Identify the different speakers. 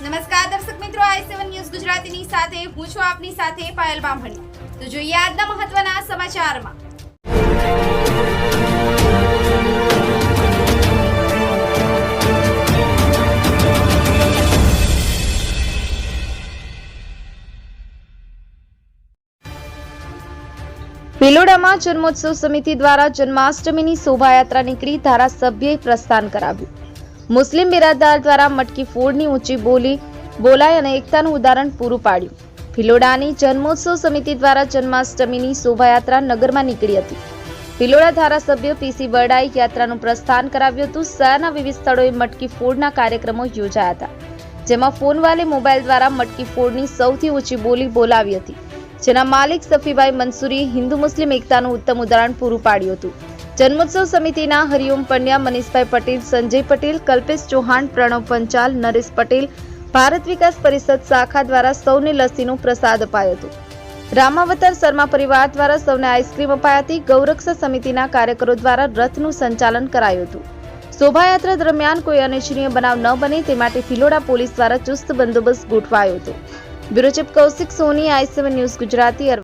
Speaker 1: નમસ્કાર, દર્શક મિત્રો, આઈ સેવન ન્યૂઝ ગુજરાતીની સાથે, હું છું આપની સાથે પાયલ બામણી. તો જોઈએ આજના મહત્વના સમાચારમાં. ભિલોડામાં જન્મોત્સવ સમિતિ દ્વારા જન્માષ્ટમીની શોભાયાત્રા નીકળી ધારાસભ્યએ પ્રસ્થાન કરાવ્યું. મુસ્લિમ બિરાદાર દ્વારા મટકી ફોડની ઊંચી બોલી બોલાય અને એકતાનું ઉદાહરણ પૂરું પાડ્યું. ભિલોડાની જન્મોત્સવ સમિતિ દ્વારા જન્માષ્ટમીની શોભાયાત્રા નગરમાં નીકળી હતી. ભિલોડા ધારાસભ્ય પીસી બરડાએ યાત્રાનું પ્રસ્થાન કરાવ્યું હતું. શહેરના વિવિધ સ્થળોએ મટકી ફોડના કાર્યક્રમો યોજાયા હતા, જેમાં ફોનવાલે મોબાઈલ દ્વારા મટકી ફોડની સૌથી ઊંચી બોલી બોલાવી હતી. જેના માલિક સફીભાઈ મંસૂરીએ હિન્દુ મુસ્લિમ એકતાનું ઉત્તમ ઉદાહરણ પૂરું પાડ્યું હતું. જન્મોત્સવ સમિતિના હરિઓમ પંડ્યા મનીષભાઈ પટેલ, સંજય પટેલ, કલ્પેશ ચૌહાણ, પ્રણવ પંચાલ, નરેશ પટેલ, ભારત વિકાસ પરિષદ શાખા દ્વારા સૌને લસીનું પ્રસાદ અપાયો હતો. રામાવતર શર્મા પરિવાર દ્વારા સૌને આઈસ્ક્રીમ અપાઈ હતી ગૌરક્ષા સમિતિના કાર્યકરો દ્વારા રથનું સંચાલન કરાયું હતું. શોભાયાત્રા દરમિયાન કોઈ અનિચ્છનીય બનાવ ન બને તે માટે ફિલોડા પોલીસ દ્વારા ચુસ્ત બંદોબસ્ત ગોઠવાયો હતો. Bureau Kaushik Soni, I news Gujarati